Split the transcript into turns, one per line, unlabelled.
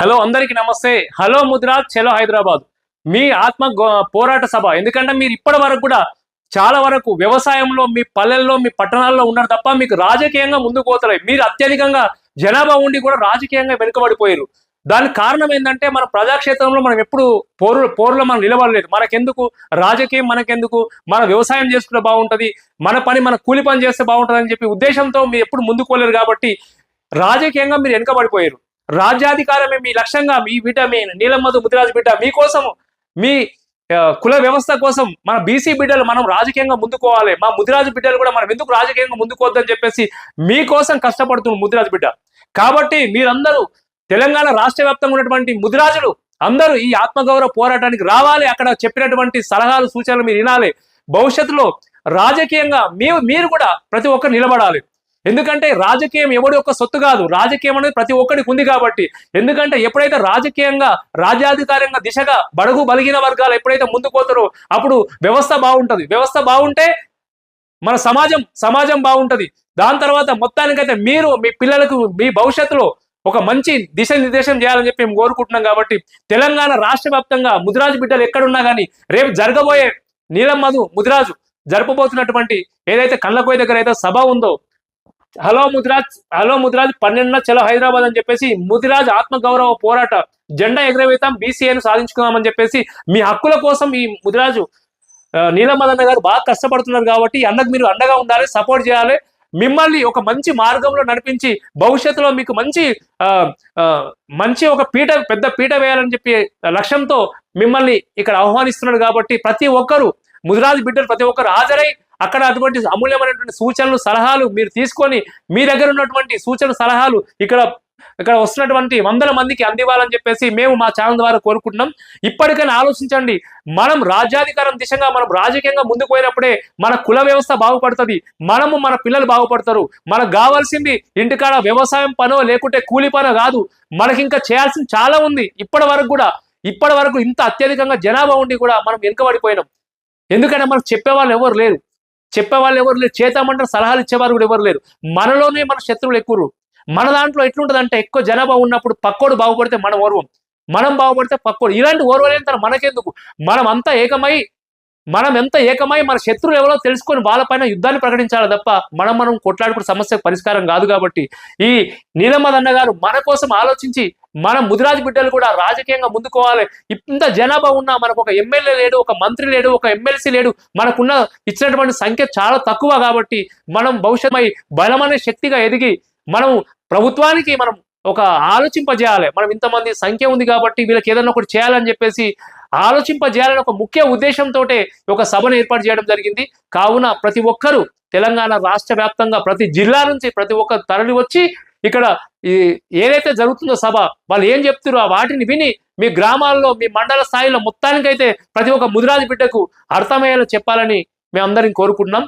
Hello అందరికీ నమస్తే. Hello Mudraj. చలో హైదరాబాద్. మీ ఆత్మ పోరాట సభ. ఎందుకంటే మీరు ఇప్పటి వరకు కూడా చాలా వరకు వ్యవసాయంలో మీ పల్లెల్లో మీ పట్టణాల్లో ఉన్నారు తప్ప మీకు రాజకీయంగా ముందుకు పోతలేదు మీరు అత్యధికంగా జనాభా ఉండి కూడా రాజకీయంగా వెనుకబడిపోయారు. దానికి కారణం ఏంటంటే మన ప్రజాక్షేత్రంలో మనం ఎప్పుడు పోరు పోరులో మనం నిలబడలేదు. మనకెందుకు? రాజకీయం మనకెందుకు? మన వ్యవసాయం చేసుకుంటే బాగుంటది. మన పని మన కూలి పని చేస్తే బాగుంటుంది అని చెప్పి ఉద్దేశంతో మీరు ఎప్పుడు ముందుకు పోలేరు కాబట్టి రాజకీయంగా మీరు వెనుకబడిపోయారు. రాజ్యాధికారమే మీ లక్ష్యంగా మీ బిడ్డ మీ నీలమ్మధు ముదిరాజు బిడ్డ మీకోసం మీ కుల వ్యవస్థ కోసం మన బీసీ బిడ్డలు మనం రాజకీయంగా ముందుకోవాలి. మా ముదిరాజు బిడ్డలు కూడా మనం ఎందుకు రాజకీయంగా ముందుకోవద్దని చెప్పేసి మీకోసం కష్టపడుతున్నాం ముదిరాజు బిడ్డ. కాబట్టి మీరందరూ తెలంగాణ రాష్ట్ర వ్యాప్తంగా ఉన్నటువంటి ముదిరాజులు అందరూ ఈ ఆత్మగౌరవ పోరాటానికి రావాలి. అక్కడ చెప్పినటువంటి సలహాలు సూచనలు మీరు వినాలి. భవిష్యత్తులో రాజకీయంగా మీరు మీరు కూడా ప్రతి ఒక్కరు నిలబడాలి. ఎందుకంటే రాజకీయం ఎవడి యొక్క సొత్తు కాదు. రాజకీయం అనేది ప్రతి ఒక్కరికి ఉంది కాబట్టి. ఎందుకంటే ఎప్పుడైతే రాజకీయంగా రాజ్యాధికారంగా దిశగా బడుగు బలిగిన వర్గాలు ఎప్పుడైతే ముందుకు పోతారో అప్పుడు వ్యవస్థ బాగుంటుంది. వ్యవస్థ బాగుంటే మన సమాజం సమాజం బాగుంటుంది. దాని తర్వాత మొత్తానికైతే మీరు మీ పిల్లలకు మీ భవిష్యత్తులో ఒక మంచి దిశ నిర్దేశం చేయాలని చెప్పి మేము కోరుకుంటున్నాం కాబట్టి తెలంగాణ రాష్ట్ర వ్యాప్తంగా ముదిరాజు బిడ్డలు ఎక్కడున్నా కానీ రేపు జరగబోయే నీలం మధు ముదిరాజు జరపబోతున్నటువంటి ఏదైతే కళ్ళకోయ దగ్గర అయితే సభ ఉందో హలో ముదిరాజ్ హలో ముదిరాజ్ పన్నెండున చలో హైదరాబాద్ అని చెప్పేసి ముదిరాజ్ ఆత్మగౌరవ పోరాట జెండా ఎగరవేతాం బీసీఏను సాధించుకుందామని చెప్పేసి మీ హక్కుల కోసం ఈ ముదిరాజు నీలమదన్న గారు బాగా కష్టపడుతున్నారు కాబట్టి ఈ అన్నకు మీరు అండగా ఉండాలి సపోర్ట్ చేయాలి. మిమ్మల్ని ఒక మంచి మార్గంలో నడిపించి భవిష్యత్తులో మీకు మంచి ఆ, మంచి ఒక పీట పెద్ద పీట వేయాలని చెప్పి లక్ష్యంతో మిమ్మల్ని ఇక్కడ ఆహ్వానిస్తున్నాడు కాబట్టి ప్రతి ఒక్కరు ముదిరాజు బిడ్డలు ప్రతి ఒక్కరు హాజరై అక్కడ అటువంటి అమూల్యమైనటువంటి సూచనలు సలహాలు మీరు తీసుకొని మీ దగ్గర ఉన్నటువంటి సూచన సలహాలు ఇక్కడ ఇక్కడ వస్తున్నటువంటి వందల మందికి అందివ్వాలని చెప్పేసి మేము మా ఛానల్ ద్వారా కోరుకుంటున్నాం. ఇప్పటికైనా ఆలోచించండి. మనం రాజ్యాధికారం దిశగా మనం రాజకీయంగా ముందుకు పోయినప్పుడే మన కుల వ్యవస్థ బాగుపడుతుంది. మనము మన పిల్లలు బాగుపడతారు. మనకు కావాల్సింది ఇంటికాడ వ్యవసాయం పనో లేకుంటే కూలి పనో కాదు. మనకి ఇంకా చేయాల్సింది చాలా ఉంది. ఇప్పటి వరకు కూడా ఇప్పటి వరకు ఇంత అత్యధికంగా జనాభా ఉండి కూడా మనం వెనుకబడిపోయినాం. ఎందుకంటే మనకు చెప్పేవాళ్ళు ఎవరు లేరు. చెప్పేవాళ్ళు ఎవరు లేరు. చేద్దామంటారు సలహాలు ఇచ్చేవారు కూడా ఎవరు లేరు. మనలోనే మన శత్రువులు ఎక్కువ మన దాంట్లో ఎట్లుంటుందంటే ఎక్కువ జనాభా ఉన్నప్పుడు పక్కోడు బాగుపడితే మనం ఓర్వం. మనం బాగుపడితే పక్కోడు. ఇలాంటి ఓర్వలేని తన మనకెందుకు? మనం అంతా ఏకమై మనం ఎంత ఏకమై మన శత్రువులు ఎవరో తెలుసుకొని వాళ్ళపైన యుద్ధాన్ని ప్రకటించాలి తప్ప మనం మనం కొట్లాడుకునే సమస్యకు పరిష్కారం కాదు కాబట్టి ఈ నీలమ్మదన్న గారు మన కోసం ఆలోచించి మన ముదిరాజు బిడ్డలు కూడా రాజకీయంగా ముందుకోవాలి. ఇంత జనాభా ఉన్నా మనకు ఒక ఎమ్మెల్యే లేడు ఒక మంత్రి లేడు ఒక ఎమ్మెల్సీ లేడు మనకున్న ఇచ్చినటువంటి సంఖ్య చాలా తక్కువ కాబట్టి మనం భవిష్యత్తు బలమనే శక్తిగా ఎదిగి మనం ప్రభుత్వానికి మనం ఒక ఆలోచింపజేయాలి. మనం ఇంతమంది సంఖ్య ఉంది కాబట్టి వీళ్ళకి ఏదైనా ఒకటి చేయాలని చెప్పేసి ఆలోచింపజేయాలని ఒక ముఖ్య ఉద్దేశంతో ఒక సభను ఏర్పాటు చేయడం జరిగింది. కావున ప్రతి ఒక్కరూ తెలంగాణ రాష్ట్ర వ్యాప్తంగా ప్రతి జిల్లా నుంచి ప్రతి ఒక్కరు తరలి వచ్చి ఇక్కడ ఈ ఏదైతే జరుగుతుందో సభ వాళ్ళు ఏం చెప్తారో ఆ వాటిని విని మీ గ్రామాల్లో మీ మండల స్థాయిలో మొత్తానికైతే ప్రతి ఒక్క ముదిరాజు బిడ్డకు అర్థమయ్యేలా చెప్పాలని మేము కోరుకుంటున్నాం.